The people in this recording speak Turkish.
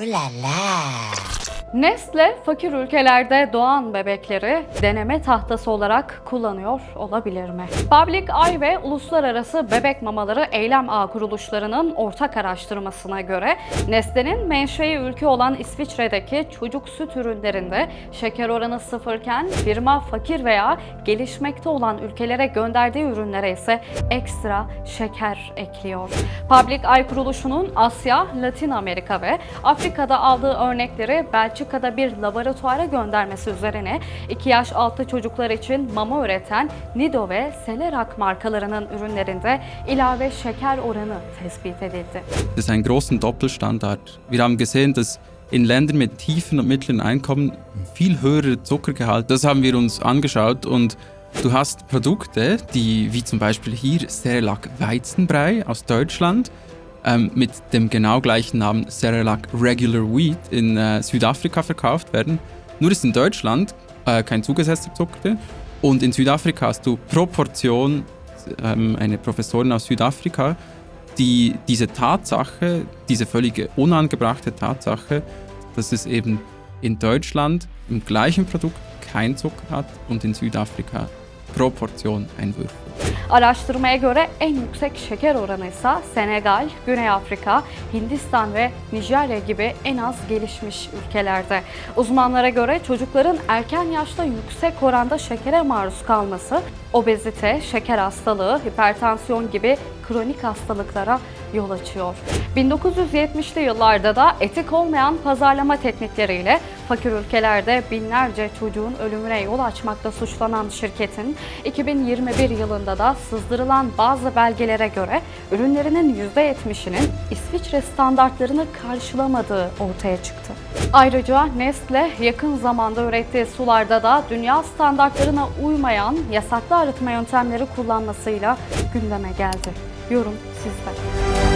Ooh la la. Nestle fakir ülkelerde doğan bebekleri deneme tahtası olarak kullanıyor olabilir mi? Public Eye ve Uluslararası Bebek Mamaları Eylem Ağı kuruluşlarının ortak araştırmasına göre Nestle'nin menşei ülke olan İsviçre'deki çocuk süt ürünlerinde şeker oranı sıfırken firma fakir veya gelişmekte olan ülkelere gönderdiği ürünlere ise ekstra şeker ekliyor. Public Eye kuruluşunun Asya, Latin Amerika ve Afrika'da aldığı örnekleri Belçika'da bir laboratuvara göndermesi üzerine 2 yaş altı çocuklar için mama üreten Nido ve Celerac markalarının ürünlerinde ilave şeker oranı tespit edildi. Das ist ein großen Doppelstandard. Wir haben gesehen, dass in Ländern mit tiefen und mittleren Einkommen viel höherer Zuckergehalt, das haben wir uns angeschaut und du hast Produkte, die wie zum Beispiel hier Cerelac Weizenbrei aus Deutschland ähm, mit dem genau gleichen Namen Cerelac Regular Wheat in äh, Südafrika verkauft werden. Nur ist in Deutschland äh, kein zugesetzter Zucker und in Südafrika hast du pro Portion ähm, eine Professorin aus Südafrika, die diese Tatsache, diese völlige unangebrachte Tatsache, dass es eben in Deutschland im gleichen Produkt kein Zucker hat und in Südafrika pro Portion ein Würfel. Araştırmaya göre en yüksek şeker oranı ise Senegal, Güney Afrika, Hindistan ve Nijerya gibi en az gelişmiş ülkelerde. Uzmanlara göre çocukların erken yaşta yüksek oranda şekere maruz kalması obezite, şeker hastalığı, hipertansiyon gibi kronik hastalıklara yol açıyor. 1970'li yıllarda da etik olmayan pazarlama teknikleriyle fakir ülkelerde binlerce çocuğun ölümüne yol açmakta suçlanan şirketin 2021 yılında da sızdırılan bazı belgelere göre ürünlerinin %70'inin İsviçre standartlarını karşılamadığı ortaya çıktı. Ayrıca Nestle yakın zamanda ürettiği sularda da dünya standartlarına uymayan yasaklı arıtma yöntemleri kullanmasıyla gündeme geldi. Yorum sizde.